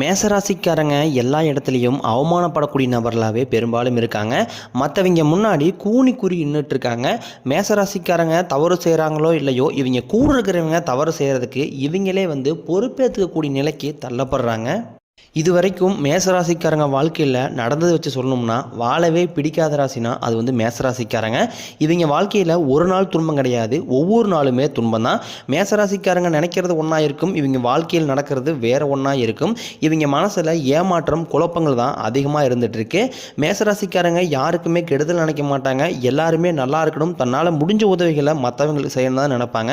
மேசராசிக்காரங்க எல்லா இடத்துலையும் அவமானப்படக்கூடிய நபர்களாகவே பெரும்பாலும் இருக்காங்க. மற்றவங்க முன்னாடி கூனி குறி நின்றுட்டு இருக்காங்க மேசராசிக்காரங்க தவறு செய்கிறாங்களோ இல்லையோ இவங்க கூட இருக்கிறவங்க தவறு செய்கிறதுக்கு இவங்களே வந்து பொறுப்பேற்றுக்கக்கூடிய நிலைக்கு தள்ளப்படுறாங்க. இது வரைக்கும் மேசராசிக்காரங்க வாழ்க்கையில் நடந்ததை வச்சு சொல்லணும்னா வாழவே பிடிக்காத ராசினா அது வந்து மேசராசிக்காரங்க. இவங்க வாழ்க்கையில் ஒரு நாள் துன்பம் கிடையாது ஒவ்வொரு நாளுமே துன்பம் தான் மேசராசிக்காரங்க நினைக்கிறது ஒன்றா இருக்கும் இவங்க வாழ்க்கையில் நடக்கிறது வேற ஒன்றா இருக்கும். இவங்க மனசில் ஏமாற்றம் குழப்பங்கள் தான் அதிகமாக இருந்துகிட்ருக்கு மேசராசிக்காரங்க யாருக்குமே கெடுதல் நினைக்க மாட்டாங்க எல்லாருமே நல்லா இருக்கணும் தன்னால் முடிஞ்ச உதவிகளை மற்றவங்களுக்கு செய்யணும் தான் நினைப்பாங்க.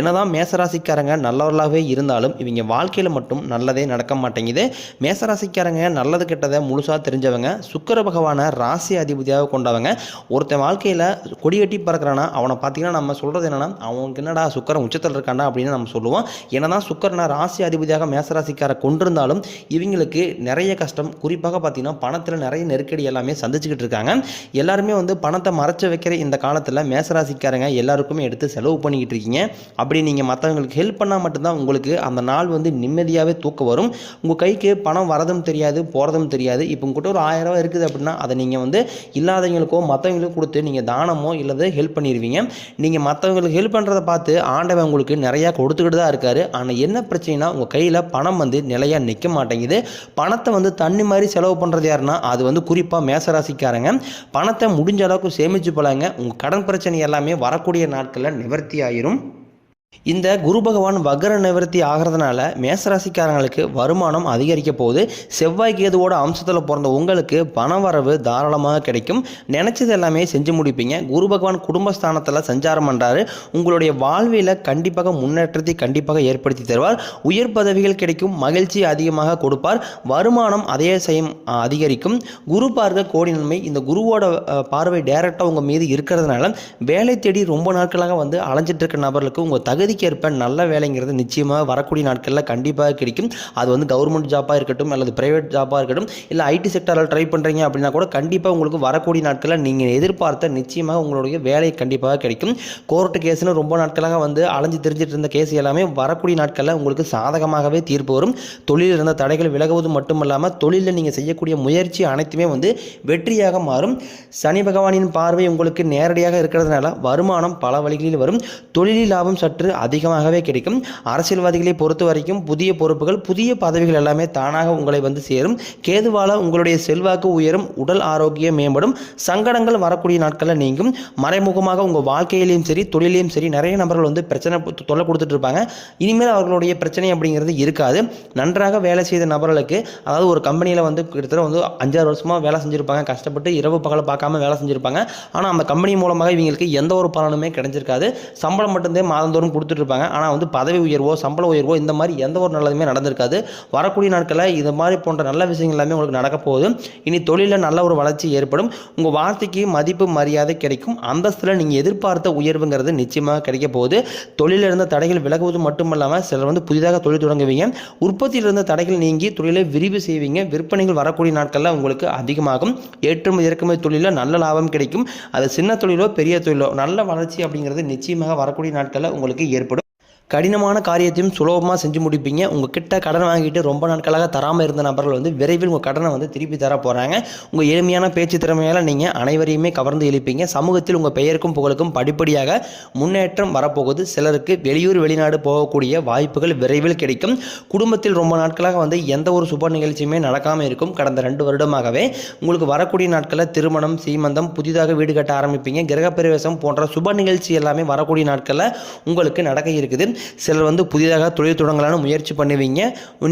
என்னதான் மேசராசிக்காரங்க நல்லவர்களாகவே இருந்தாலும் இவங்க வாழ்க்கையில் மட்டும் நல்லதே நடக்க மாட்டேங்குது. மேசராசிக்காரங்க நல்லது கெட்டதை முழுசாக தெரிஞ்சவங்க சுக்கர பகவானை ராசி அதிபதியாக கொண்டவங்க. ஒருத்தன் வாழ்க்கையில் கொடி கட்டி பறக்கிறானா அவனை பார்த்தீங்கன்னா நம்ம சொல்கிறது என்னென்னா அவனுக்கு என்னடா சுக்கரன் உச்சத்தில் இருக்காண்டா அப்படின்னு நம்ம சொல்லுவோம். ஏன்னா சுக்கரனை ராசி அதிபதியாக மேசராசிக்கார கொண்டிருந்தாலும் இவங்களுக்கு நிறைய கஷ்டம். குறிப்பாக பார்த்தீங்கன்னா பணத்தில் நிறைய நெருக்கடி எல்லாமே சந்திச்சுக்கிட்டு இருக்காங்க. எல்லாருமே வந்து பணத்தை மறைச்சு வைக்கிற இந்த காலத்தில் மேசராசிக்காரங்க எல்லாருக்குமே எடுத்து செலவு பண்ணிக்கிட்டு இருக்கீங்க. அப்படி நீங்கள் மற்றவங்களுக்கு ஹெல்ப் பண்ணால் மட்டும்தான் உங்களுக்கு அந்த நாள் வந்து நிம்மதியாகவே தூக்கம் வரும். உங்கள் கைக்கு பணம் வரதும் தெரியாது போகிறதும் தெரியாது. இப்போ உங்ககிட்ட ஒரு ஆயிரம் ரூபா இருக்குது அப்படின்னா அதை நீங்கள் வந்து இல்லாதவங்களுக்கோ மற்றவங்களுக்கோ கொடுத்து நீங்கள் தானமோ இல்லது ஹெல்ப் பண்ணிடுவீங்க நீங்கள் மற்றவங்களுக்கு ஹெல்ப் பண்ணுறதை பார்த்து ஆண்டவன் உங்களுக்கு நிறையா கொடுத்துக்கிட்டு தான் இருக்காரு. ஆனால் என்ன பிரச்சனைனா உங்கள் கையில் பணம் வந்து நிலையாக நிற்க மாட்டேங்குது. பணத்தை வந்து தண்ணி மாதிரி செலவு பண்ணுறது யாருன்னா அது வந்து குறிப்பாக மேசராசிக்காரங்க. பணத்தை முடிஞ்ச அளவுக்கு சேமித்து போலாங்க. உங்கள் கடன் பிரச்சனை எல்லாமே வரக்கூடிய நாட்களில் நிவர்த்தி ஆயிரும். இந்த குரு பகவான் வக்ர நிவர்த்தி ஆகிறதுனால மேசராசிக்காரங்களுக்கு வருமானம் அதிகரிக்க போகுது. செவ்வாய் கேதுவோட அம்சத்தில் பிறந்த உங்களுக்கு பண வரவு தாராளமாக கிடைக்கும். நினச்சது எல்லாமே செஞ்சு முடிப்பீங்க. குரு பகவான் குடும்பஸ்தானத்தில் சஞ்சாரம் பண்ணுறாரு உங்களுடைய வாழ்வியில் கண்டிப்பாக முன்னேற்றத்தை கண்டிப்பாக ஏற்படுத்தி தருவார். உயர் பதவிகள் கிடைக்கும். மகிழ்ச்சி அதிகமாக கொடுப்பார். வருமானம் அதே செய்யும் அதிகரிக்கும். குரு பார்க்க கோடி நன்மை. இந்த குருவோட பார்வை டைரெக்டாக உங்கள் மீது இருக்கிறதுனால வேலை தேடி ரொம்ப நாட்களாக வந்து அலைஞ்சிட்டு இருக்க நபர்களுக்கு உங்கள் தகுதிக்கேற்ப நல்ல வேலைங்கிறது நிச்சயமாக வரக்கூடிய நாட்களில் கண்டிப்பாக கிடைக்கும். அது வந்து கவர்மெண்ட் ஜாப்பாக இருக்கட்டும் அல்லது ப்ரைவேட் ஜாப்பாக இருக்கட்டும் இல்லை ஐடி செக்டரில் ட்ரை பண்ணுறீங்க அப்படின்னா கூட கண்டிப்பாக உங்களுக்கு வரக்கூடிய நாட்களில் நீங்கள் எதிர்பார்த்த நிச்சயமாக உங்களுடைய வேலை கண்டிப்பாக கிடைக்கும். கோர்ட்டு கேஸ்னு ரொம்ப நாட்களாக வந்து அலைஞ்சு தெரிஞ்சிட்டு இருந்த கேஸ் எல்லாமே வரக்கூடிய நாட்களில் உங்களுக்கு சாதகமாகவே தீர்ப்பு வரும். தொழிலில் இருந்த தடைகள் விலகுவது மட்டுமல்லாமல் தொழிலில் நீங்கள் செய்யக்கூடிய முயற்சி அனைத்துமே வந்து வெற்றியாக மாறும். சனி பகவானின் பார்வை உங்களுக்கு நேரடியாக இருக்கிறதுனால வருமானம் பல வழிகளில் வரும். தொழிலில் லாபம் சற்று அதிகமாகவே கிடைக்கும். அரசியல்வாதிகளை பொறுத்த வரைக்கும் புதிய பொறுப்புகள் புதிய பதவிகள் எல்லாமே தானாக உங்களை வந்து சேரும். கேதுவால உங்களுடைய செல்வாக்கு உயரும் உடல் ஆரோக்கியம் மேம்படும். சங்கடங்கள் வரக்கூடிய நாட்களில் நீங்கும். மறைமுகமாக உங்கள் வாழ்க்கையிலையும் சரி தொழிலையும் சரி நிறைய நபர்கள் வந்து பிரச்சனை தொல்லை கொடுத்துட்டு இருப்பாங்க. இனிமேல் அவர்களுடைய பிரச்சனை அப்படிங்கிறது இருக்காது. நன்றாக வேலை செய்த நபர்களுக்கு அதாவது ஒரு கம்பெனியில் வந்து கிட்டத்தட்ட வந்து அஞ்சாறு வருஷமாக வேலை செஞ்சுருப்பாங்க. கஷ்டப்பட்டு இரவு பகலை பார்க்காம வேலை செஞ்சுருப்பாங்க. ஆனால் அந்த கம்பெனி மூலமாக இவங்களுக்கு எந்த ஒரு பலனுமே கிடைச்சிருக்காது சம்பளம் மட்டும்தான் மாதந்தோறும் கொடுத்துட்ருப்பாங்க. ஆனால் வந்து பதவி உயர்வோ சம்பள உயர்வோ இந்த மாதிரி எந்த ஒரு நல்லதுமே நடந்திருக்காது. வரக்கூடிய நாட்களில் இது மாதிரி போன்ற நல்ல விஷயங்கள் எல்லாமே உங்களுக்கு நடக்க போகுது. இனி தொழிலில் நல்ல ஒரு வளர்ச்சி ஏற்படும். உங்கள் வார்த்தைக்கு மதிப்பு மரியாதை கிடைக்கும். அந்தஸ்தில் நீங்கள் எதிர்பார்த்த உயர்வுங்கிறது நிச்சயமாக கிடைக்க போகுது. தொழிலில் இருந்த தடைகள் விலகுவது மட்டும் இல்லாமல் சிலர் வந்து புதிதாக தொழில் தொடங்குவீங்க. உற்பத்தியில் இருந்த தடைகள் நீங்கி தொழிலை விரிவு செய்வீங்க. விற்பனைகள் வரக்கூடிய நாட்களில் உங்களுக்கு அதிகமாகும். ஏற்றுமதி இறக்குமதி தொழிலில் நல்ல லாபம் கிடைக்கும். அது சின்ன தொழிலோ பெரிய தொழிலோ நல்ல வளர்ச்சி அப்படிங்கிறது நிச்சயமாக வரக்கூடிய நாட்களில் உங்களுக்கு ஏற்படும் கடினமான காரியத்தையும் சுலபமாக செஞ்சு முடிப்பீங்க. உங்கள் கிட்ட கடன் வாங்கிட்டு ரொம்ப நாட்களாக தராமல் இருந்த நபர்கள் வந்து விரைவில் உங்கள் கடனை வந்து திருப்பி தர போகிறாங்க உங்கள் எளிமையான பேச்சு திறமையால் நீங்கள் அனைவரையுமே கவர்ந்து இழுப்பீங்க. சமூகத்தில் உங்கள் பெயருக்கும் புகழுக்கும் படிப்படியாக முன்னேற்றம் வரப்போகுது. சிலருக்கு வெளியூர் வெளிநாடு போகக்கூடிய வாய்ப்புகள் விரைவில் கிடைக்கும். குடும்பத்தில் ரொம்ப நாட்களாக வந்து எந்த ஒரு சுப நிகழ்ச்சியுமே நடக்காமல் இருக்கும். கடந்த ரெண்டு வருடமாகவே உங்களுக்கு வரக்கூடிய நாட்களில் திருமணம் சீமந்தம் புதிதாக வீடு கட்ட ஆரம்பிப்பீங்க. கிரகப்பிரவேசம் போன்ற சுப நிகழ்ச்சி எல்லாமே வரக்கூடிய நாட்களில் உங்களுக்கு நடக்க இருக்குது. சிலர் வந்து புதிதாக தொழில் தொடங்கலான முயற்சி பண்ணுவீங்க.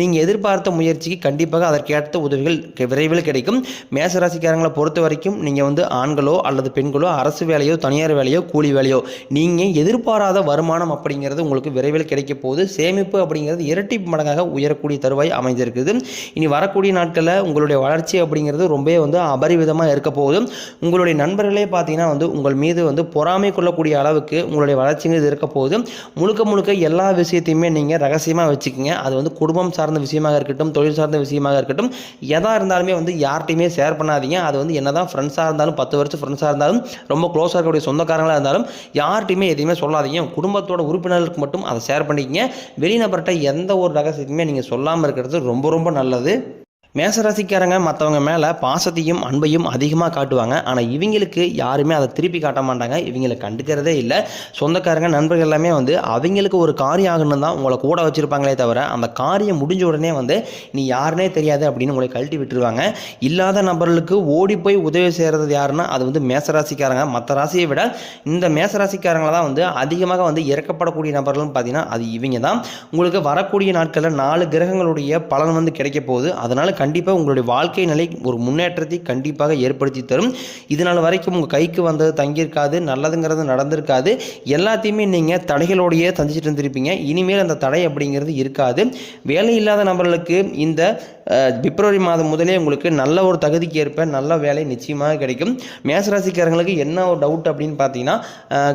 நீங்கள் எதிர்பார்த்த முயற்சிக்கு கண்டிப்பாக அதற்கேற்ற உதவிகள் விரைவில் கிடைக்கும். மேசராசிக்காரங்களை பொறுத்த வரைக்கும் நீங்கள் வந்து ஆண்களோ அல்லது பெண்களோ அரசு வேலையோ தனியார் வேலையோ கூலி வேலையோ நீங்கள் எதிர்பாராத வருமானம் அப்படிங்கிறது உங்களுக்கு விரைவில் கிடைக்க போகுது. சேமிப்பு அப்படிங்கிறது இரட்டி மடங்காக உயரக்கூடிய தருவாய் அமைந்திருக்குது. இனி வரக்கூடிய நாட்களில் உங்களுடைய வளர்ச்சி அப்படிங்கிறது ரொம்பவே வந்து அபரிவிதமாக இருக்க போகுது. உங்களுடைய நண்பர்களே பார்த்தீங்கன்னா வந்து உங்கள் மீது வந்து பொறாமை கொள்ளக்கூடிய அளவுக்கு உங்களுடைய வளர்ச்சிங்கிறது இருக்க போகுது. முழுக்க முழுக்க எல்லா விஷயத்தையுமே நீங்கள் ரகசியமாக வச்சுக்கோங்க. அது வந்து குடும்பம் சார்ந்த விஷயமாக இருக்கட்டும் தொழில் சார்ந்த விஷயமாக இருக்கட்டும் எதாக இருந்தாலுமே வந்து யார்கிட்டையுமே ஷேர் பண்ணாதீங்க. அது வந்து என்ன தான் ஃப்ரெண்ட்ஸாக இருந்தாலும் பத்து வருஷம் ஃப்ரெண்ட்ஸாக இருந்தாலும் ரொம்ப க்ளோஸாக இருக்கக்கூடிய சொந்தக்காரங்களாக இருந்தாலும் யார்கிட்டையுமே எதையுமே சொல்லாதீங்க. குடும்பத்தோட உறுப்பினர்களுக்கு மட்டும் அதை ஷேர் பண்ணிக்கிங்க. வெளிநபர்கிட்ட எந்த ஒரு ரகசியத்தையுமே நீங்கள் சொல்லாமல் இருக்கிறது ரொம்ப ரொம்ப நல்லது. மேசராசிக்காரங்க மற்றவங்க மேலே பாசத்தையும் அன்பையும் அதிகமாக காட்டுவாங்க. ஆனால் இவங்களுக்கு யாருமே அதை திருப்பி காட்ட மாட்டாங்க. இவங்களை கண்டுக்கிறதே இல்லை. சொந்தக்காரங்க நண்பர்கள் எல்லாமே வந்து அவங்களுக்கு ஒரு காரியம் ஆகணும் தான் உங்களை கூட வச்சுருப்பாங்களே தவிர அந்த காரியம் முடிஞ்ச உடனே வந்து நீ யாருனே தெரியாது அப்படின்னு உங்களை கழட்டி விட்டுருவாங்க. இல்லாத நபர்களுக்கு ஓடி போய் உதவி செய்கிறது யாருன்னா அது வந்து மேசராசிக்காரங்க. மற்ற ராசியை விட இந்த மேசராசிக்காரங்களை தான் வந்து அதிகமாக வந்து இறக்கப்படக்கூடிய நபர்கள்னு பார்த்தீங்கன்னா அது இவங்க தான். உங்களுக்கு வரக்கூடிய நாட்களில் நாலு கிரகங்களுடைய பலன் வந்து கிடைக்க போகுது. அதனால் கண்டிப்பாக உங்களுடைய வாழ்க்கை நிலை ஒரு முன்னேற்றத்தை கண்டிப்பாக ஏற்படுத்தி தரும். இதனால் வரைக்கும் உங்கள் கைக்கு வந்தது தங்கியிருக்காது நல்லதுங்கிறது நடந்திருக்காது. எல்லாத்தையுமே நீங்கள் தடைகளோடையே சந்திச்சுட்டு இருந்திருப்பீங்க. இனிமேல் அந்த தடை அப்படிங்கிறது இருக்காது. வேலை இல்லாத நபர்களுக்கு இந்த பிப்ரவரி மாதம் முதலே உங்களுக்கு நல்ல ஒரு தகுதிக்கு ஏற்ப நல்ல வேலை நிச்சயமாக கிடைக்கும். மேசராசிக்காரங்களுக்கு என்ன ஒரு டவுட் அப்படின்னு பார்த்தீங்கன்னா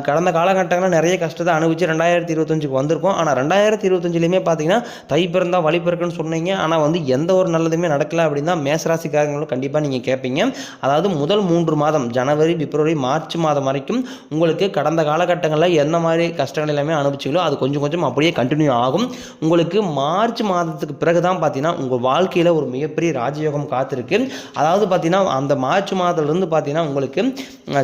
கடந்த காலகட்டங்களில் நிறைய கஷ்டத்தை அனுபவிச்சு ரெண்டாயிரத்தி இருபத்தஞ்சுக்கு வந்திருக்கும். ஆனால் ரெண்டாயிரத்தி இருபத்தஞ்சிலையுமே பார்த்தீங்கன்னா தை பிறந்தா வழி பிறக்குன்னு சொன்னீங்க. ஆனால் வந்து எந்த ஒரு நல்லதுமே நடக்கல அப்படின்னா மேசராசிக்காரங்களும் கண்டிப்பாக நீங்கள் கேட்பீங்க அதாவது முதல் மூன்று மாதம் ஜனவரி பிப்ரவரி மார்ச் மாதம் வரைக்கும் உங்களுக்கு கடந்த காலகட்டங்களில் எந்த மாதிரி கஷ்டங்கள் எல்லாமே அனுபவிச்சிங்களோ அது கொஞ்சம் கொஞ்சம் அப்படியே கண்டினியூ ஆகும். உங்களுக்கு மார்ச் மாதத்துக்கு பிறகு தான் பார்த்தீங்கன்னா உங்கள் வாழ்க்கையில் ஒரு மிகப்பெரிய ராஜயோகம் காத்திருக்கு. அதாவது பார்த்தீங்கன்னா அந்த மார்ச் மாதத்துலேருந்து பார்த்தீங்கன்னா உங்களுக்கு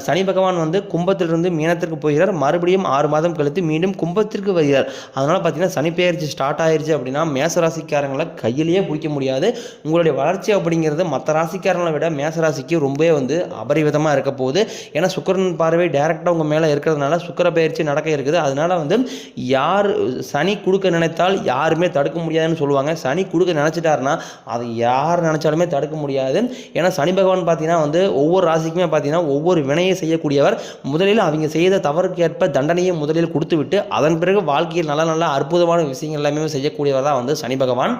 சனி பகவான் வந்து கும்பத்திலிருந்து மீனத்திற்கு போகிறார். மறுபடியும் ஆறு மாதம் கழித்து மீண்டும் கும்பத்திற்கு வருகிறார். அதனால் பார்த்தீங்கன்னா சனி பெயர்ச்சி ஸ்டார்ட் ஆயிடுச்சு அப்படின்னா மேச ராசிக்காரங்களை கையிலேயே பிடிக்க முடியாது. உங்களுடைய வளர்ச்சி அப்படிங்கிறது மற்ற ராசிக்காரங்களை விட மேச ராசிக்கு ரொம்பவே வந்து அபரிவிதமாக இருக்க போகுது. ஏன்னா சுக்கிரன் பார்வை டைரெக்டாக உங்கள் மேலே இருக்கிறதுனால சுக்கர பயிற்சி நடக்க இருக்குது. அதனால் வந்து யார் சனி கொடுக்க நினைத்தால் யாருமே தடுக்க முடியாதுன்னு சொல்லுவாங்க. சனி கொடுக்க நினச்சிட்டாருன்னா அதை யார் நினச்சாலுமே தடுக்க முடியாது. ஏன்னா சனி பகவான் பார்த்தீங்கன்னா வந்து ஒவ்வொரு ராசிக்குமே பார்த்தீங்கன்னா ஒவ்வொரு வினையை செய்யக்கூடியவர். முதலில் அவங்க செய்த தவறுக்கு ஏற்ப தண்டனையை முதலில் கொடுத்து விட்டு அதன் பிறகு வாழ்க்கையில் நல்ல நல்ல அற்புதமான விஷயங்கள் எல்லாமே செய்யக்கூடியவர் தான் வந்து சனி பகவான்.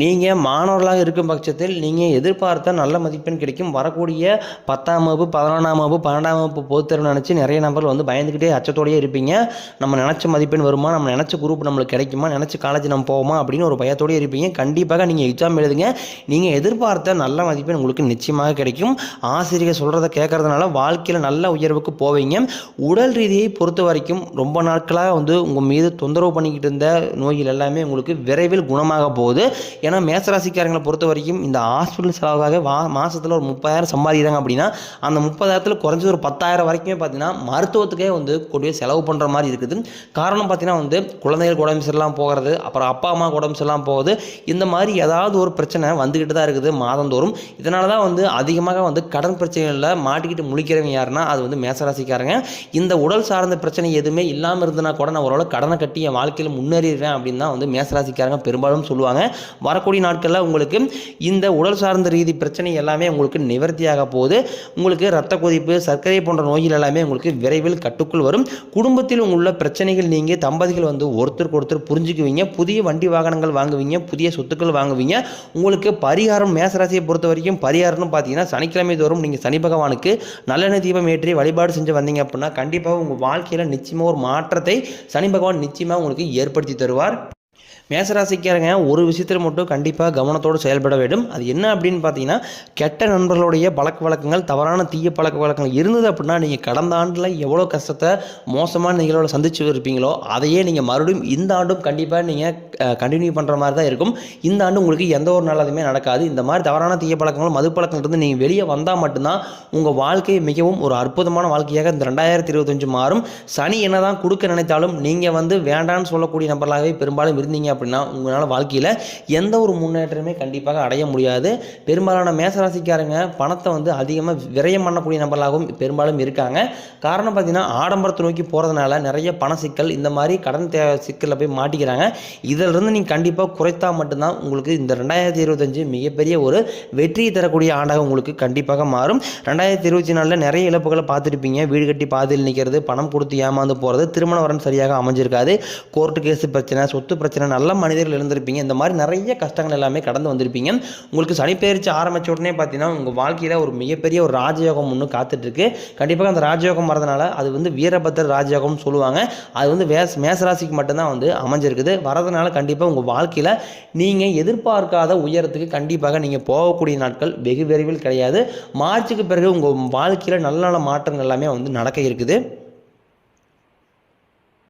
நீங்கள் மாணவர்களாக இருக்கும் பட்சத்தில் நீங்கள் எதிர்பார்த்த நல்ல மதிப்பெண் கிடைக்கும். வரக்கூடிய பத்தாம் வகுப்பு பதினொன்றாம் வகுப்பு பன்னெண்டாம் வகுப்பு பொதுத்தேர்வு நினச்சி நிறைய நபர்கள் வந்து பயந்துக்கிட்டே அச்சத்தோடயே இருப்பீங்க. நம்ம நினச்ச மதிப்பெண் வருமா? நம்ம நினச்ச குரூப் நம்மளுக்கு கிடைக்குமா? நினச்ச காலேஜ் நம்ம போவோமா? அப்படின்னு ஒரு பயத்தோடய இருப்பீங்க. கண்டிப்பாக நீங்கள் எக்ஸாம் எழுதுங்க. நீங்கள் எதிர்பார்த்த நல்ல மதிப்பெண் உங்களுக்கு நிச்சயமாக கிடைக்கும். ஆசிரியர் சொல்கிறத கேட்கறதுனால வாழ்க்கையில் நல்ல உயர்வுக்கு போவீங்க. உடல் ரீதியை பொறுத்த வரைக்கும் ரொம்ப நாட்களாக வந்து உங்கள் மீது தொந்தரவு பண்ணிக்கிட்டு இருந்த நோய்கள் எல்லாமே உங்களுக்கு விரைவில் குணமாக போகுது. ஏன்னா மேசராசிக்காரங்களை பொறுத்த வரைக்கும் இந்த ஹாஸ்பிட்டல் செலவாக வா மாதத்தில் ஒரு முப்பதாயிரம் சம்பாதிக்கிறாங்க அப்படின்னா அந்த முப்பதாயிரத்தில் குறைஞ்சது ஒரு பத்தாயிரம் வரைக்குமே பார்த்தீங்கன்னா மருத்துவத்துக்கே வந்து கூடிய செலவு பண்ணுற மாதிரி இருக்குது. காரணம் பார்த்தீங்கன்னா வந்து குழந்தைகளுக்கு உடம்பு சரியில்லாம போகிறது அப்புறம் அப்பா அம்மா உடம்பு சரியில்லாமல் போகுது. இந்த மாதிரி ஏதாவது ஒரு பிரச்சனை வந்துக்கிட்டு தான் இருக்குது மாதந்தோறும். இதனால தான் வந்து அதிகமாக வந்து கடன் பிரச்சனைகளில் மாட்டிக்கிட்டு முழிக்கிறவங்க யாருன்னா அது வந்து மேசராசிக்காரங்க. இந்த உடல் சார்ந்த பிரச்சனை எதுவுமே இல்லாமல் இருந்தனா கூட நான் ஓரளவு கடனை கட்டி என் வாழ்க்கையில் முன்னேறிடுறேன் அப்படின்னு தான் வந்து மேசராசிக்காரங்க பெரும்பாலும் சொல்லுவாங்க. வரக்கூடிய நாட்களில் உங்களுக்கு இந்த உடல் சார்ந்த ரீதி பிரச்சனை எல்லாமே உங்களுக்கு நிவர்த்தியாக போகுது. உங்களுக்கு ரத்த கொதிப்பு சர்க்கரை போன்ற நோய்கள் எல்லாமே உங்களுக்கு விரைவில் கட்டுக்குள் வரும். குடும்பத்தில் உள்ள பிரச்சனைகள் நீங்கள் தம்பதிகள் வந்து ஒருத்தருக்கு ஒருத்தர் புரிஞ்சுக்குவீங்க. புதிய வண்டி வாகனங்கள் வாங்குவீங்க. புதிய சொத்துக்கள் வாங்குவீங்க. உங்களுக்கு பரிகாரம் மேசராசியை பொறுத்த வரைக்கும் பரிகாரம்னு பார்த்தீங்கன்னா சனிக்கிழமை தோறும் நீங்கள் சனி பகவானுக்கு நல்லெண்ணெய் தீபம் ஏற்றி வழிபாடு செஞ்சு வந்தீங்க அப்படின்னா கண்டிப்பாக உங்கள் வாழ்க்கையில் நிச்சயமாக ஒரு மாற்றத்தை சனி பகவான் நிச்சயமாக உங்களுக்கு ஏற்படுத்தி தருவார். மேசராசிக்காரங்க ஒரு விஷயத்தில் மட்டும் கண்டிப்பாக கவனத்தோடு செயல்பட வேண்டும். அது என்ன அப்படின்னு பார்த்தீங்கன்னா கெட்ட நண்பர்களுடைய பழக்க வழக்கங்கள் தவறான தீய பழக்க வழக்கங்கள் இருந்தது அப்படின்னா நீங்கள் கடந்த ஆண்டில் எவ்வளோ கஷ்டத்தை மோசமான நிகழ்வுகளை சந்திச்சு இருப்பீங்களோ அதையே நீங்கள் மறுபடியும் இந்த ஆண்டும் கண்டிப்பாக நீங்கள் கண்டினியூ பண்ணுற மாதிரி தான் இருக்கும். இந்த ஆண்டு உங்களுக்கு எந்த ஒரு நல்லதுமே நடக்காது. இந்த மாதிரி தவறான தீய பழக்கங்கள் மது பழக்கங்கள்லேருந்து நீங்கள் வெளியே வந்தால் மட்டும்தான் உங்கள் வாழ்க்கை மிகவும் ஒரு அற்புதமான வாழ்க்கையாக இந்த ரெண்டாயிரத்தி இருபத்தஞ்சு மாறும். சனி என்னதான் கொடுக்க நினைத்தாலும் நீங்கள் வந்து வேண்டான்னு சொல்லக்கூடிய நபர்களாகவே பெரும்பாலும் இருந்தீங்க அப்படின்னா உங்களால் வாழ்க்கையில் எந்த ஒரு முன்னேற்றமே கண்டிப்பாக அடைய முடியாது. பெரும்பாலான மேசராசிக்காரங்க பணத்தை வந்து அதிகமாக விரயம் பண்ணக்கூடிய நபர்களாகவும் பெரும்பாலும் இருக்காங்க. காரணம் பார்த்தீங்கன்னா ஆடம்பரத்தை நோக்கி போகிறதுனால நிறைய பண சிக்கல் இந்த மாதிரி கடன் தே சிக்கலில் போய் மாட்டிக்கிறாங்க. இதிலிருந்து நீங்கள் கண்டிப்பாக குறைத்தா மட்டும்தான் உங்களுக்கு இந்த ரெண்டாயிரத்தி இருபத்தஞ்சு மிகப்பெரிய ஒரு வெற்றியை தரக்கூடிய ஆண்டாக உங்களுக்கு கண்டிப்பாக மாறும். ரெண்டாயிரத்தி இருபத்தி நாலில் நிறைய இழப்புகளை பார்த்துருப்பீங்க. வீடு கட்டி பாதையில் நிற்கிறது பணம் கொடுத்து ஏமாந்து போகிறது திருமண வரன் சரியாக அமைஞ்சிருக்காது. கோர்ட்டு கேஸ் பிரச்சனை சொத்து பிரச்சனை நல்ல நல்ல மனிதர்கள் இருந்திருப்பீங்க. இந்த மாதிரி நிறைய கஷ்டங்கள் எல்லாமே கடந்து வந்திருப்பீங்க. உங்களுக்கு சனிப்பெயர்ச்சி ஆரம்பிச்ச உடனே பார்த்தீங்கன்னா உங்கள் வாழ்க்கையில் ஒரு மிகப்பெரிய ஒரு ராஜயோகம் ஒன்று காத்துட்ருக்கு. கண்டிப்பாக அந்த ராஜயோகம் வரதுனால அது வந்து வீரபத்திர ராஜயோகம்னு சொல்லுவாங்க. அது வந்து வேஸ் மேசராசிக்கு மட்டும்தான் வந்து அமைஞ்சிருக்குது. வரதுனால கண்டிப்பாக உங்கள் வாழ்க்கையில் நீங்கள் எதிர்பார்க்காத உயரத்துக்கு கண்டிப்பாக நீங்கள் போகக்கூடிய நாட்கள் வெகு விரைவில் கிடையாது. மார்ச்சுக்கு பிறகு உங்கள் வாழ்க்கையில் நல்ல நல்ல மாற்றங்கள் எல்லாமே வந்து நடக்க இருக்குது.